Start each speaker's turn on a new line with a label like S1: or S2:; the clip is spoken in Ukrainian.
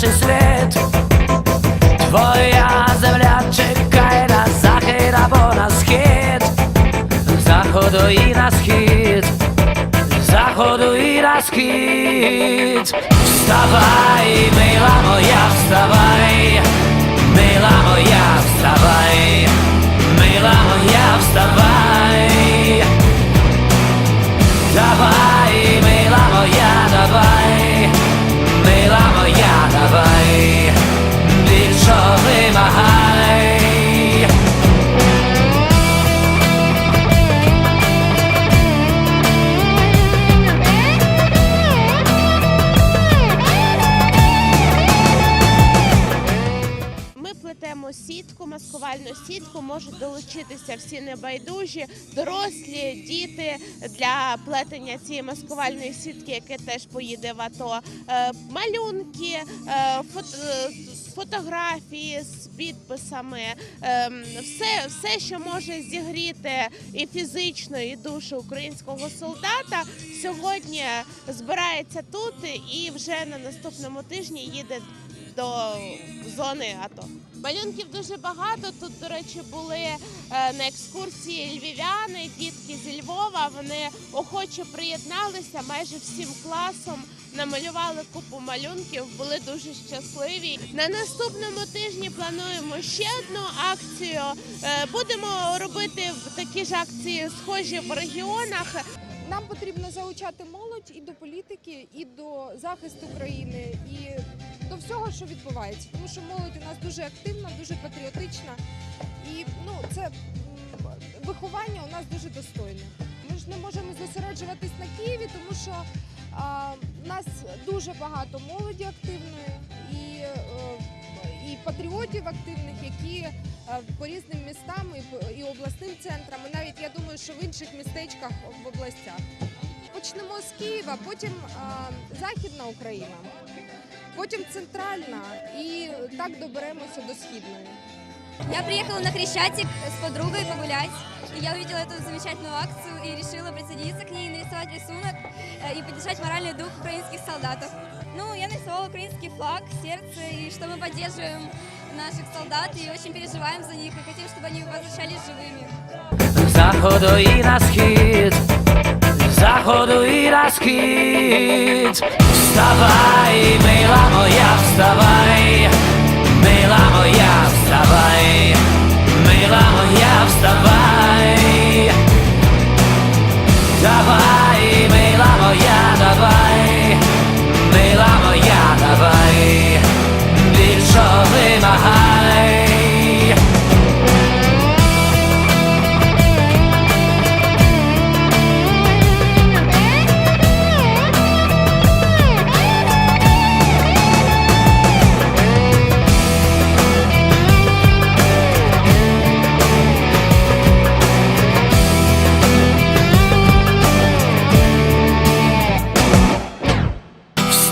S1: Перший слід. Твоя земля чекає на захід або на схід, заходу і на схід, заходу і на схід. Вставай, мила моя, вставай, мила моя, вставай, мила моя, вставай. Давай,
S2: сітку, маскувальну сітку. Можуть долучитися всі небайдужі, дорослі, діти для плетення цієї маскувальної сітки, яке теж поїде в АТО. Е, Малюнки, е, е, фотографії з підписами, е, все, все, що може зігріти і фізично, і душу українського солдата, сьогодні збирається тут і вже на наступному тижні їде до зони АТО. Малюнків дуже багато. Тут, до речі, були е, на екскурсії львів'яни, дітки зі Львова. Вони охоче приєдналися майже всім класом. Намалювали купу малюнків, були дуже щасливі. На наступному тижні плануємо ще одну акцію. Е, Будемо робити такі ж акції, схожі в регіонах.
S3: Нам потрібно залучати молодь і до політики, і до захисту країни, і до всього, що відбувається. Тому що молодь у нас дуже активна, дуже патріотична, і ну це виховання у нас дуже достойне. Ми ж не можемо зосереджуватись на Києві, тому що а, у нас дуже багато молоді активної і, е, і патріотів активних, які е, по різним містам і, обласним центрам, і навіть я думаю, що в інших містечках в областях. Почнемо з Києва, потім а, Західна Україна, потім центральна і так доберемося до східної.
S4: Я приехала на Хрещатик с подругой погулять. И я увидела эту замечательную акцию и решила присоединиться к ней, нарисовать рисунок э, и поддержать моральный дух украинских солдатов. Ну, я нарисовала украинский флаг, сердце, и что мы поддерживаем наших солдат и очень переживаем за них, и хотим, чтобы они возвращались живыми.
S1: Заходу і схід. Вставай, мила моя, вставай, мила моя, вставай, мила моя, вставай. Давай, мила моя, давай, мила моя, давай, більшого вимагай.